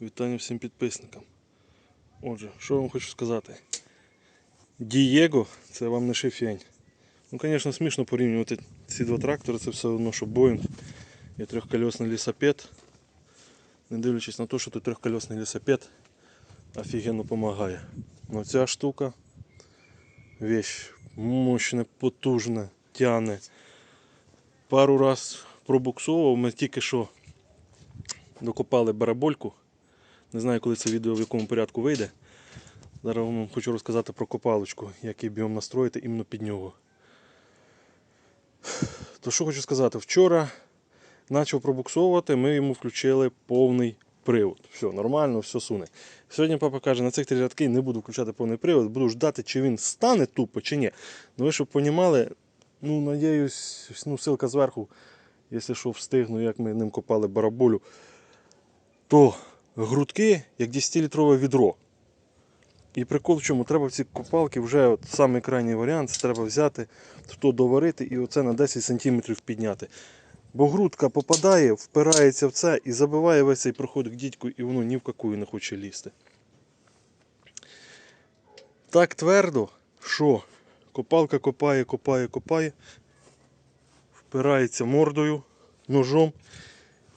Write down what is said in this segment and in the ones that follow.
Вітання всім підписникам. Отже, що я вам хочу сказати. Дієго це вам не шифень. Ну, звісно, смішно порівнювати ці два трактори, це все одно, що Боїнг і трьохкольосний лісопед. Не дивлячись на те, що тут трьохкольосний лісопед офігенно допомагає. Но ця штука вещь мощна, потужна, тяне. Пару раз пробуксовував, ми тільки що докопали барабольку. Не знаю, коли це відео в якому порядку вийде. Зараз вам хочу розказати про копалочку, який біом настроїти іменно під нього. То що хочу сказати, вчора почав пробуксовувати, ми йому включили повний привод. Все, нормально, все суне. Сьогодні папа каже, на цих три рядки не буду включати повний привод, буду ждати, чи він стане тупо, чи ні. Ну ви щоб понімали, ну надіюсь, ну, ссылка зверху, якщо що встигну, як ми ним копали бараболю, то грудки як 10-літрове відро. І прикол в чому, треба в ці копалки вже от самий крайній варіант, це треба взяти, то доварити і оце на 10 см підняти. Бо грудка попадає, впирається в це і забиває весь цей проход к дідьку, і воно ні в какую не хоче лізти. Так твердо, що копалка копає, копає, копає, впирається мордою, ножом,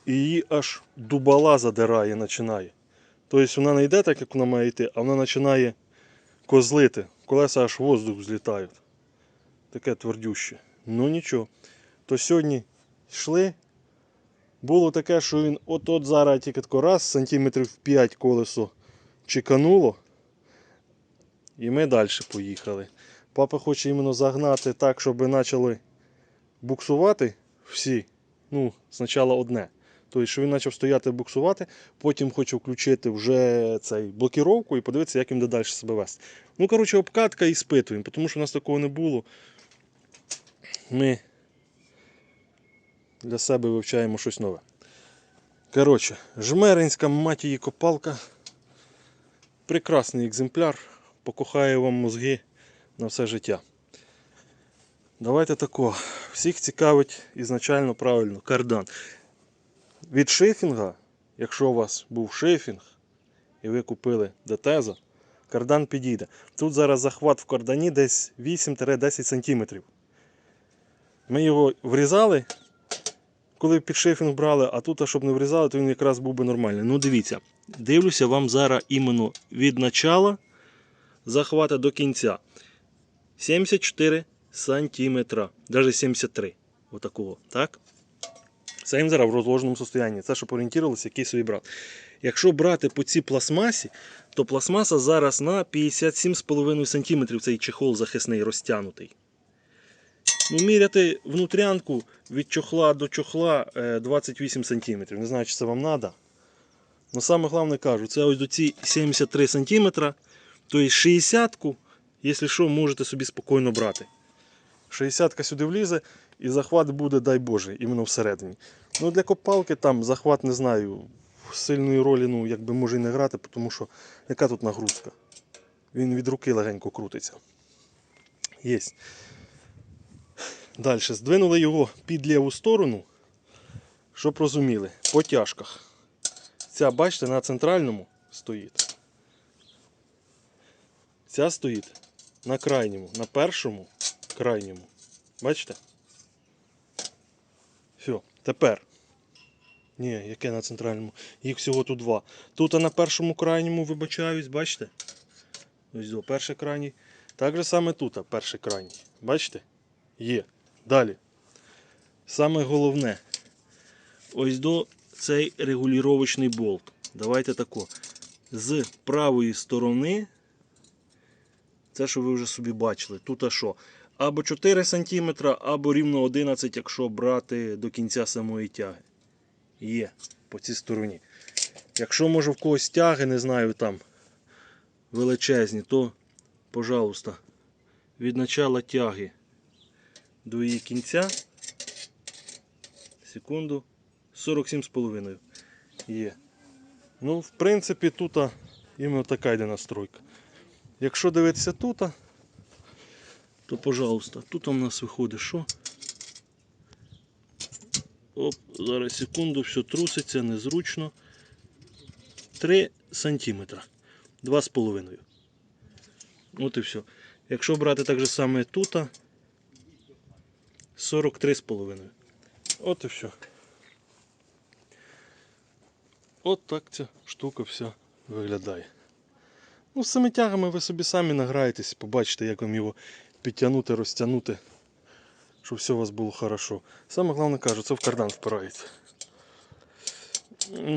і її аж дубала задирає, починає. Тобто вона не йде так, як вона має йти, а вона починає козлити. Колеса аж в воздух злітають. Таке твердюще. Ну нічого. То сьогодні йшли. Було таке, що він от-от зараз тільки тако раз, сантиметрів 5 колесо чекануло. І ми далі поїхали. Папа хоче іменно загнати так, щоб почали буксувати всі. Ну, спочатку одне. Тобто, що він почав стояти буксувати, потім хоче включити вже цей блокіровку і подивитися, як він далі себе вести. Ну, коротше, обкатка і спитуємо, тому що у нас такого не було. Ми для себе вивчаємо щось нове. Коротше, жмеринська мать її копалка. Прекрасний екземпляр. Покохає вам мозги на все життя. Давайте тако. Всіх цікавить ізначально правильно кардан. Від шифінга, якщо у вас був шифінг і ви купили детеза, кардан підійде. Тут зараз захват в кардані десь 8-10 см. Ми його врізали, коли під шифінг брали, а тут, щоб не врізали, то він якраз був би нормальний. Ну дивіться, дивлюся вам зараз іменно від начала захвата до кінця. 74 сантиметра, навіть 73. Отакого, так? Зараз в розложеному стані. Це щоб орієнтувалися, який собі брат. Якщо брати по цій пластмасі, то пластмаса зараз на 57,5 см цей чехол захисний розтягнутий. Ну, міряти внутрянку від чохла до чохла е, 28 см. Не знаю, чи це вам треба. Але саме головне кажу, це ось до ці 73 см, тобто 60-ку, якщо що, можете собі спокійно брати. 60-ка сюди влізе і захват буде, дай Боже, іменно всередині. Ну для копалки там захват не знаю. Сильної ролі, ну, якби може і не грати, тому що яка тут нагрузка? Він від руки легенько крутиться. Єсть. Далі здвинули його під ліву сторону, щоб розуміли, по тяжках. Ця, бачите, на центральному стоїть. Ця стоїть на крайньому, на першому крайньому. Бачите? Все, тепер. Ні, яке на центральному? Їх всього тут два. Тут на першому крайньому вибачаюсь, бачите? Ось до перший крайній. Так же саме тут, перший крайній. Бачите? Є. Далі. Саме головне. Ось до цей регулювачний болт. Давайте тако. З правої сторони. Це, що ви вже собі бачили. Тут а що? Або 4 см, або рівно 11, якщо брати до кінця самої тяги. Є по цій стороні. Якщо може в когось тяги, не знаю там величезні, то, пожалуйста, від начала тяги до її кінця. Секунду. 47,5 є. Ну, в принципі, тут іменно така йде настройка. Якщо дивитися тут, то пожалуйста, тут у нас виходить що? Оп, зараз секунду, все труситься, незручно. 3 см. 2,5. От і все. Якщо брати так же саме тут, 43,5. От і все. От так ця штука вся виглядає. Ну, з цими тягами ви собі самі награєтесь, побачите, як вам його підтягнути, розтягнути, щоб все у вас було хорошо. Саме головне кажу, це в кардан впирається.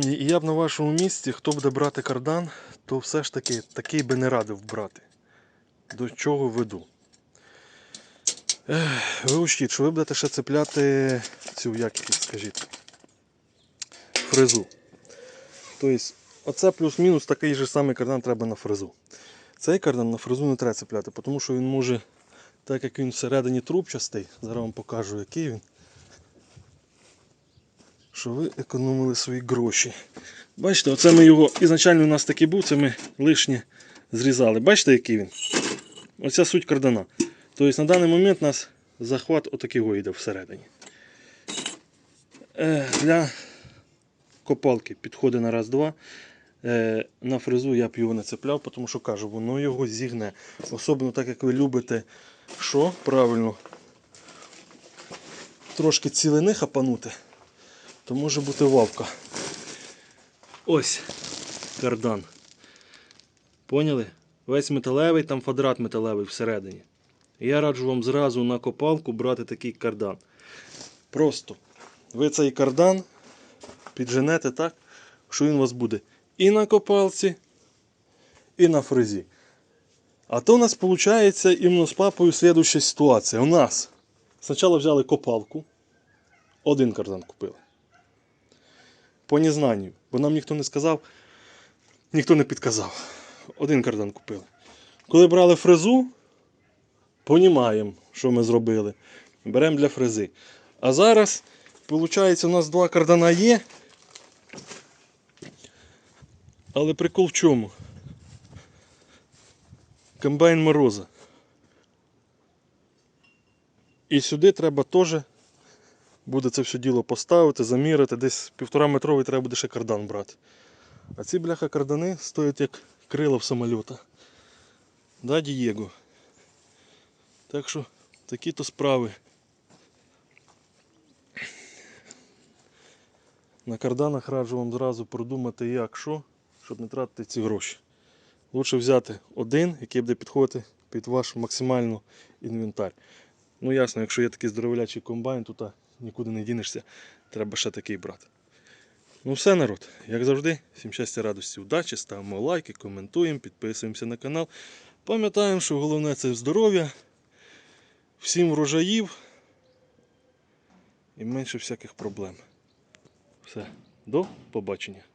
І я б на вашому місці, хто буде брати кардан, то все ж таки такий би не радив брати. До чого веду. Ви учтіть, що ви будете ще цепляти цю, як скажіть, фрезу. Тобто, оце плюс-мінус такий же самий кардан треба на фрезу. Цей кардан на фрезу не треба цепляти, тому що він може, так як він всередині трубчастий, зараз вам покажу, який він. Що ви економили свої гроші. Бачите, оце ми його, ізначально у нас такий був, це ми лишнє зрізали. Бачите, який він? Оця суть кардана. Тобто на даний момент у нас захват отакий йде всередині. Е, для копалки підходить на раз-два. Е, на фрезу я б його не цепляв, тому що кажу, воно його зігне. Особливо так як ви любите, що правильно трошки цілини хапанути, то може бути вавка. Ось кардан. Поняли? Весь металевий, там квадрат металевий всередині. Я раджу вам зразу на копалку брати такий кардан. Просто ви цей кардан підженете так, що він у вас буде і на копалці, і на фрезі. А то у нас виходить іменно з папою слідуща ситуація. У нас спочатку взяли копалку, один кардан купили. По незнанню, бо нам ніхто не сказав, ніхто не підказав. Один кардан купили. Коли брали фрезу, понімаємо, що ми зробили. Беремо для фрези. А зараз, виходить, у нас два кардана є. Але прикол в чому? Комбайн мороза. І сюди треба теж буде це все діло поставити, заміряти. Десь півтора метровий треба буде ще кардан брати. А ці бляха кардани стоять як крила в самоліта. Да, Дієго? Так що такі то справи. На карданах раджу вам зразу продумати як що, щоб не тратити ці гроші. Лучше взяти один, який буде підходити під ваш максимально інвентар. Ну ясно, якщо є такий здоровлячий комбайн, то та нікуди не дінешся, треба ще такий брати. Ну все, народ, як завжди, всім щастя, радості, удачі, ставимо лайки, коментуємо, підписуємося на канал. Пам'ятаємо, що головне це здоров'я, всім врожаїв і менше всяких проблем. Все, до побачення.